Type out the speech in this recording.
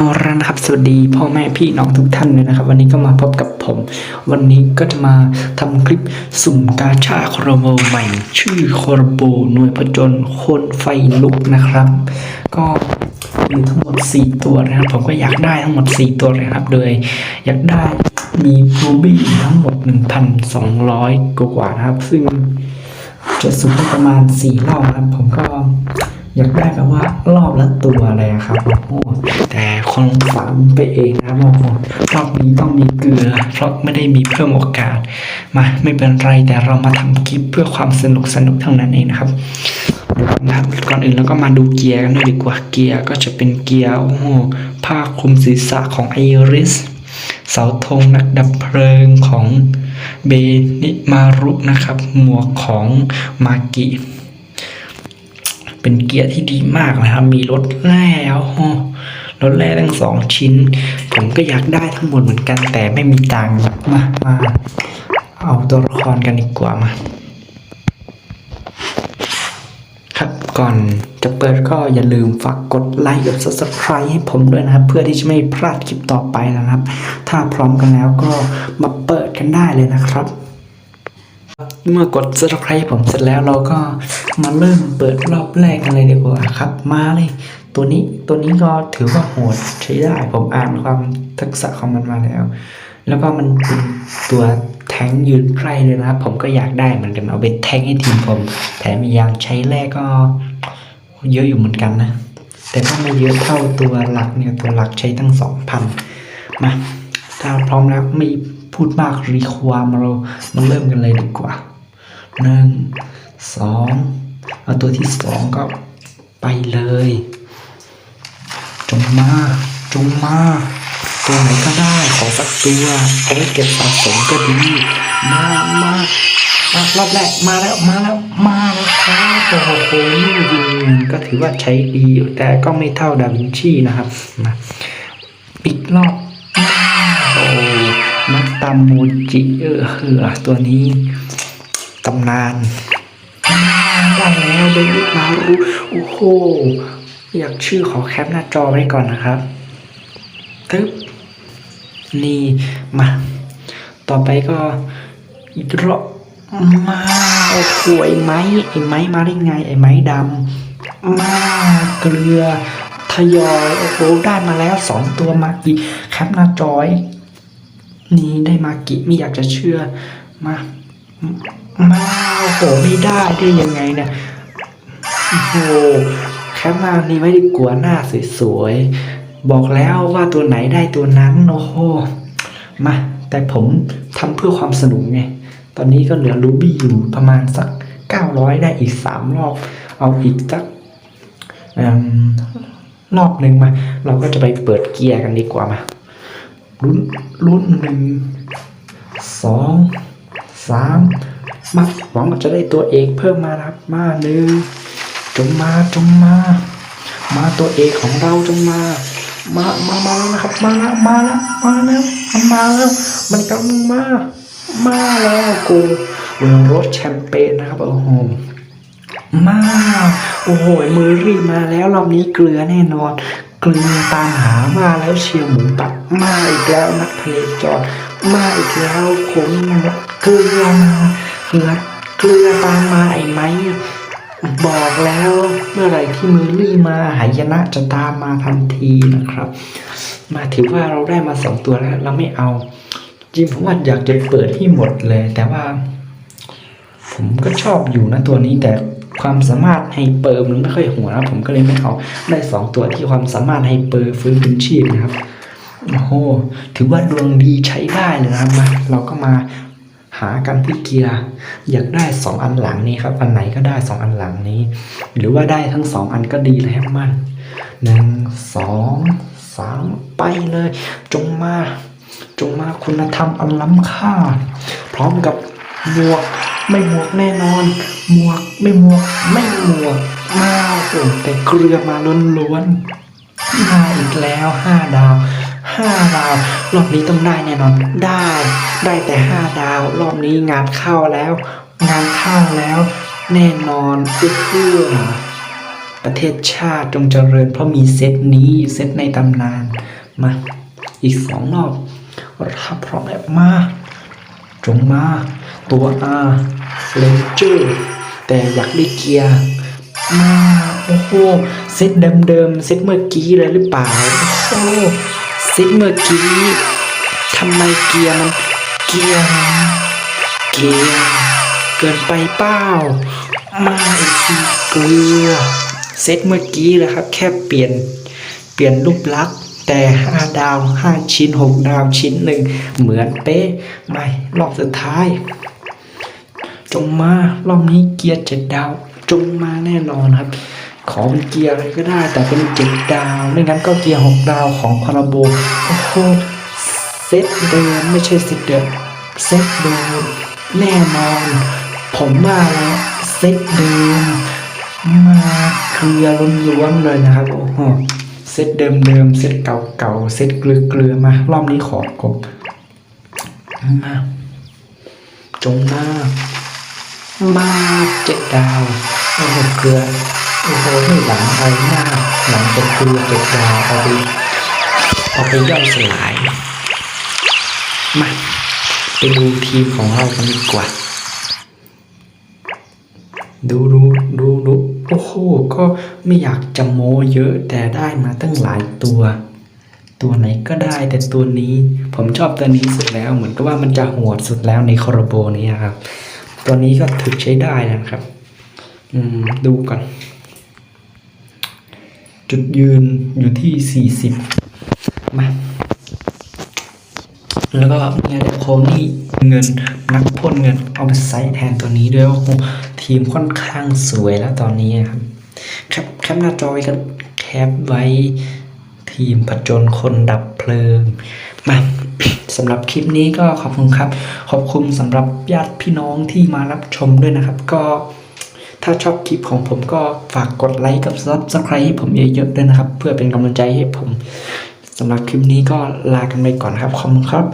เอาละนะครับสวัสดีพ่อแม่พี่น้องทุกท่านเลยนะครับ วันนี้ก็มาพบกับผม วันนี้ก็จะมาทำคลิปสุ่มกาชาคอร์โบใหม่ ชื่อคอรโบหน่วยผจญคนไฟลุกนะครับ ก็มีทั้งหมด 4 ตัวนะครับ ผมก็อยากได้ทั้งหมด 4 ตัวเลยครับ โดยอยากได้มีรูบี้ทั้งหมด 1,200 กว่านะครับ ซึ่งจะสุ่มประมาณสี่รอบนะครับ ผมก็ อยากได้แบบว่ารอบละตัวเลยครับโอ้โหแต่คงฝันไปเองนะครับโอ้รอบนี้ต้องมีเกลือ เพราะไม่ได้มีเพิ่มโอกาส มาไม่เป็นไรแต่เรามาทำคลิปเพื่อความสนุกสนุกเท่านั้นเองนะครับนะครับก่อนอื่นเราก็มาดูเกียร์กันหน่อยดีกว่าเกียร์ก็จะเป็นเกียร์โอ้โหผ้าคลุมศีรษะของไอริสเสาธงนักดับเพลิงของเบนิมารุนะครับ หมวกของมากิ เป็นเกียร์ที่ดีมากนะครับ มีรถแร่โอ้โหรถแร่ทั้งสองชิ้น ผมก็อยากได้ทั้งหมดเหมือนกันแต่ไม่มีตังค์มามาเอาตัวละครกันดีกว่ามาครับก่อนจะเปิดก็อย่าลืมฝากกดไลค์กด subscribe ให้ผมด้วยนะครับ เพื่อที่จะไม่พลาดคลิปต่อไปนะครับ ถ้าพร้อมกันแล้วก็มาเปิดกันได้เลยนะครับ เมื่อกด subscribe ผมเสร็จแล้วเราก็มาเริ่มเปิดรอบแรกกันเลยดีกว่าครับ มาเลย ตัวนี้ตัวนี้ก็ถือว่าโหดใช้ได้ผมอ่านความทักษะของมันมาแล้ว แล้วก็มันเป็นตัวแทงยืนใกล้เลยนะครับ ผมก็อยากได้เหมือนกันเอาไปแทงให้ทีมผม แถมมียางใช้แรกก็ เยอะอยู่เหมือนกันนะ แต่ก็ไม่เยอะเท่าตัวหลักเนี่ยตัวหลักใช้ตั้งสองพันมาถ้าพร้อมแล้วไม่ พูดมากรีความเรามาเริ่มกันเลยดีกว่าหนึ่งสองเอาตัวที่สองก็ไปเลย จงมา จงมา ตัวไหนก็ได้ขอสักตัวเอาไว้เก็บสะสมก็ดี มามามารอบแรกมาแล้วมาแล้วมาแล้วครับโอ้โหนี่ยิงก็ถือว่าใช้ดีอยู่แต่ก็ไม่เท่าดาวินชีนะครับมาอีกรอบมา ตามมูจิเออเหือตัวนี้ตำนานอ่าได้แล้วเบลิมารุโอ้โหอยากชื่อขอแคปหน้าจอไว้ก่อนนะครับตึ๊บนี่มา ต่อไปก็อีกรอบมาโอ้โหไอ้ไม้ไอ้ไม้มาได้ไง ไอ้ไม้ดำมาเกลือทยอยโอ้โหได้มาแล้วสองตัวมากิแคปหน้าจอย นี่ได้มากิไม่อยากจะเชื่อมามาโอ้โหไม่ได้ได้ยังไงเนี่ยโอ้โหแคปหน้านี้ไม่ได้กลัวหน้าสวยๆบอกแล้วว่าตัวไหนได้ตัวนั้นโอ้โหมาแต่ผมทำเพื่อความสนุกไง ตอนนี้ก็เหลือรูบี้อยู่ประมาณสัก 900 ได้อีก 3 รอบ เอาอีกสักรอบหนึ่งมา เราก็จะไปเปิดเกียร์กันดีกว่ามา ลุ้นลุ้นหนึ่งสองสามมาหวังว่าจะได้ตัวเอกเพิ่มมาครับมาหนึ่งจงมาจงมา มาตัวเอกของเราจงมา มามามาแล้วนะครับ มาแล้วมาแล้วมาแล้วมันมาแล้ว มันกำลังมา มาแล้วกูเวลรถแชมเปญนะครับโอ้โหมา โอ้โห มือรีบมาแล้วรอบนี้เกลือแน่นอน กลือตามหามาแล้วเชียวหมูปัดมาอีกแล้วนักทะเลจอด มาอีกแล้วขนเกลือมาเกลือเกลือตามมาไอ้ไหมบอกแล้วเมื่อไรที่มือรี่มาหายนะจะตามมาทันทีนะครับ มาถือว่าเราได้มาสองตัวแล้ว เราไม่เอา จริงผมว่าอยากจะเปิดให้หมดเลย แต่ว่า ผมก็ชอบอยู่นะตัวนี้แต่ ความสามารถไฮเปอร์มันไม่ค่อยหัวนะผมก็เลยไม่เอาได้สองตัวที่ความสามารถไฮเปอร์ฟื้นคืนชีพนะครับโอ้โหถือว่าดวงดีใช้ได้เลยนะครับมาเราก็มาหากันที่เกียร์อยากได้สองอันหลังนี้ครับ อันไหนก็ได้สองอันหลังนี้ หรือว่าได้ทั้งสองอันก็ดีแล้วมันหนึ่งสองสามไปเลย จงมา จงมาคุณธรรมอันล้ำค่า พร้อมกับหมวก ไม่หมวกแน่นอน หมวกไม่หมวก ไม่หมวกมาโอ้แต่เกลือมาล้วนๆมาอีกแล้วห้าดาวห้าดาวรอบนี้ต้องได้แน่นอน ได้ ได้แต่ห้าดาว รอบนี้งานเข้าแล้ว งานเข้าแล้ว แน่นอนเพื่อประเทศชาติจงเจริญ เพราะมีเซตนี้เซตในตำนานมาอีกสองรอบถ้าพร้อมแล้วมา จงมา ตัวอาเลนเจอร์แต่อยากได้เกียร์มาโอ้โหเซตเดิมๆเซตเมื่อกี้เลยหรือเปล่าโอ้โหเซตเมื่อกี้ทำไมเกียร์มันเกียร์เกียร์เกินไปเปล่ามาอีกทีเกลือเซตเมื่อกี้แหละครับ แค่เปลี่ยนเปลี่ยนรูปลักษณ แต่ห้าดาวห้าชิ้นหกดาวชิ้นหนึ่งเหมือนเป๊ะไม่รอบสุดท้าย จงมารอบนี้เกียร์เจ็ดดาว จงมาแน่นอนครับ ขอเป็นเกียร์อะไรก็ได้ แต่เป็นเจ็ดดาว ไม่งั้นก็เกียร์หกดาวของพาราโบโอ้โหเซตเดิมไม่ใช่เซตเดิมเซตเดิมแน่นอน ผมว่าแล้วเซตเดิมมาเคลียร์ล้วนๆเลยนะครับโอ้โห เซตเดิมๆเซตเก่าๆเซตเกลือๆมารอบนี้ขอกบมาจงมามาเจ็ดดาวโอ้โหเกลือโอ้โหไม่หลังไรหน้าหลังเป็นเกลือเจ็ดดาวเอาไปเอาไปย่อยสลายมาไปดูทีมของเรากันดีกว่า ดูดูดู ดูโอ้ก็ไม่อยากจะโม้เยอะแต่ได้มาตั้งหลายตัว ตัวไหนก็ได้แต่ตัวนี้ผมชอบตัวนี้สุดแล้วเหมือนกับว่ามันจะโหดสุดแล้วในคอร์โบนี้ครับ ตัวนี้ก็ถือใช้ได้นะครับ อืมดูก่อนจุดยืนอยู่ที่สี่สิบมา แล้วก็มีอะไรโคมนี่เงินนักพ่นเงินเอาไปใส่แทนตัวนี้ด้วยโอ้โหทีมค่อนข้างสวยแล้วตอนนี้ครับแคปแคปหน้าจอไว้กันแคปไว้ทีมผจญคนดับเพลิงมาสำหรับคลิปนี้ก็ขอบคุณครับ ขอบคุณสำหรับญาติพี่น้องที่มารับชมด้วยนะครับ ก็ถ้าชอบคลิปของผมก็ฝากกดไลค์กับ Subscribe ให้ผมเยอะๆด้วยนะครับ เพื่อเป็นกำลังใจให้ผม สำหรับคลิปนี้ก็ลากันไปก่อนครับขอบคุณครับ